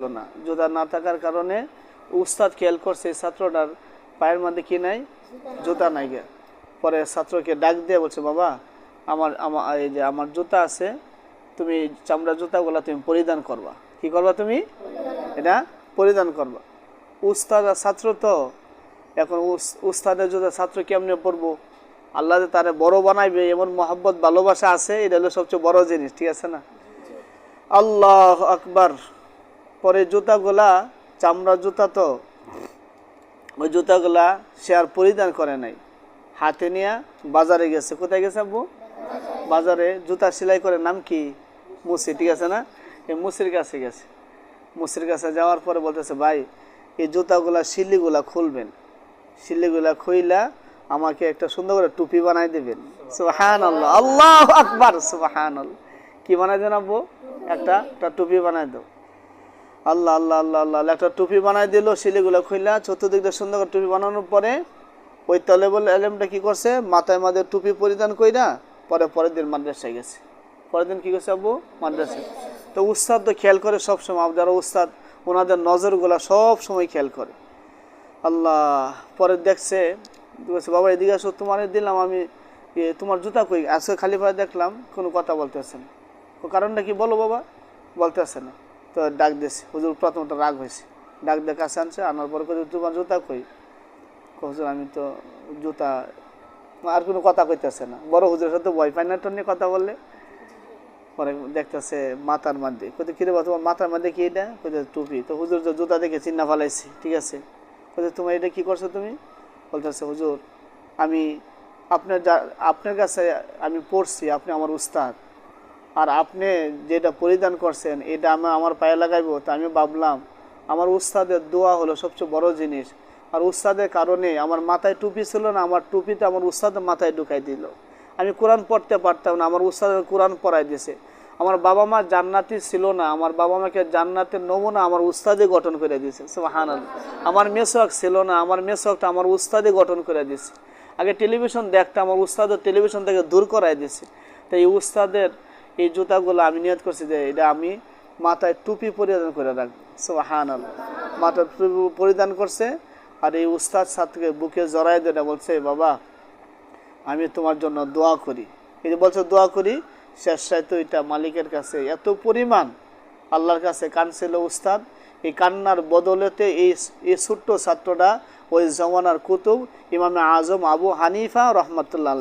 হলো না। জুতা না থাকার কারণে উস্তাদ খেয়াল করছে ছাত্রটার পায়ের মধ্যে কি নাই? জুতা নাই গে। পরে ছাত্রকে ডাক দিয়ে বলছে, বাবা, আমার আমার, এই যে আমার জুতা আছে, তুমি চামড়া জুতাগুলো তুমি পরিধান করবা। কি করবা তুমি? এটা পরিধান করবা। উস্তাদ আর ছাত্র তো, এখন উস- উস্তাদের জুতা ছাত্র কেমনে পড়ব? আল্লাহ যে তারে বড় বানাইবে, এমন মহাব্বত, ভালোবাসা আছে, এটা হলো সবচেয়ে বড় জিনিস, ঠিক আছে না? আল্লাহ আকবার। পরে জুতাগুলা চামড়া জুতা তো, ওই জুতাগুলা সে আর পরিধান করে নাই। হাতে নিয়ে বাজারে গেছে। কোথায় গেছে আব্বু? বাজারে। জুতা সেলাই করে নাম কি? মুসি ঠিক আছে না? এই মুসির কাছে গেছে। মুসির কাছে যাওয়ার পরে বলতেছে, ভাই, এই জুতাগুলা শিল্লিগুলা খুলবেন। শিল্লিগুলা খুইলা আমাকে একটা সুন্দর করে টুপি বানাই দেবেন। সুবাহান আল্লাহ আল্লাহ আকবার সুবাহান কি বানাই দেন আব্বু? একটা একটা টুপি বানাই দাও। আল্লাহ আল্লাহ আল্লাহ আল্লাহ একটা টুপি বানাই দিল, শিলিগুলো খুললা চতুর্দিক দিয়ে সুন্দর করে টুপি বানানোর পরে ওই তলেবল এলেমটা কি করছে? মাথায় মাঝে টুপি পরিধান কইরা পরে পরের দিন মাদ্রাসায় গেছে। পরের দিন কী করছে আব্বু? মাদ্রাসায়। তো উস্তাদ তো খেয়াল করে সবসময় যারা উস্তাদ, ওনাদের নজরগুলা সব সময় খেয়াল করে। আল্লাহ, পরে দেখছে, বলছে, বাবা, এদিকে আসো, তোমার দিলাম আমি তোমার জুতা কই? আজকে খালি পায়ে দেখলাম, কোনো কথা বলতে বলতেছে না। কারণটা কি বলো বাবা? বলতে বলতেছে না। তো ডাক দিয়েছে হুজুর প্রথমটা রাগ হয়েছে ডাক দিয়ে কাছে আনছে, আনার পরে কই তোমার জুতা কই? হুজুর, আমি তো জুতা, আর কোনো কথা কইতেছে না। বড় হুজুরের সাথে তো নিয়ে কথা বললে। পরে দেখতেছে মাথার মধ্যে। কোথায় কিরে বা তোমার মাথার মধ্যে কি এটা? কোথায় টুপি। তো হুজুর যে জুতা দেখে চিন্না ফালাইছি, ঠিক আছে। কোথায় তোমার এটা কি করছ তুমি? বলতেছে, হুজুর, আমি আপনার যা, আপনার কাছে আমি পড়ছি, আপনি আমার উস্তাদ। আর আপনি যেটা পরিধান করছেন, এটা আমি আমার পায়ে লাগাইবো, তা আমি ভাবলাম, আমার উস্তাদের দোয়া হলো সবচেয়ে বড় জিনিস। আর উস্তাদের কারণে আমার মাথায় টুপি ছিল না, আমার টুপিতে আমার উস্তাদের মাথায় ঢুকাই দিল। আমি কোরআন পড়তে পারতাম না, আমার উস্তাদের কোরআন পড়াই দিয়েছে আমার বাবা মা জান্নাতি ছিল না, আমার বাবা মাকে জান্নাতের নমুনা আমার উস্তাদে গঠন করে দিয়েছে সুবহান আমার মেসক ছিল না, আমার মেসকটা আমার উস্তাদে গঠন করে দিয়েছে আগে টেলিভিশন দেখতাম, আমার উস্তাদের টেলিভিশন থেকে দূর করাই দিয়েছে তাই এই উস্তাদের এই জুতাগুলো আমি নিয়ত করছি যে এটা আমি মাথায় টুপি পরিধান করে রাখব সুবহান মাথায় টুপি পরিধান করছে, আর এই উস্তাদ ছাত্রকে বুকে জড়াই দিয়ে বলছে, বাবা, আমি তোমার জন্য দোয়া করি। এই যে বলছো, দোয়া করি, শেষ তো এটা মালিকের কাছে এত পরিমাণ আল্লাহর কাছে কানছিল উস্তাদ। এই কান্নার বদলেতে এই এই ছোট্ট ছাত্রটা ওই জমানার কুতুব ইমামে আজম আবু হানিফা রহমতুল্লাহ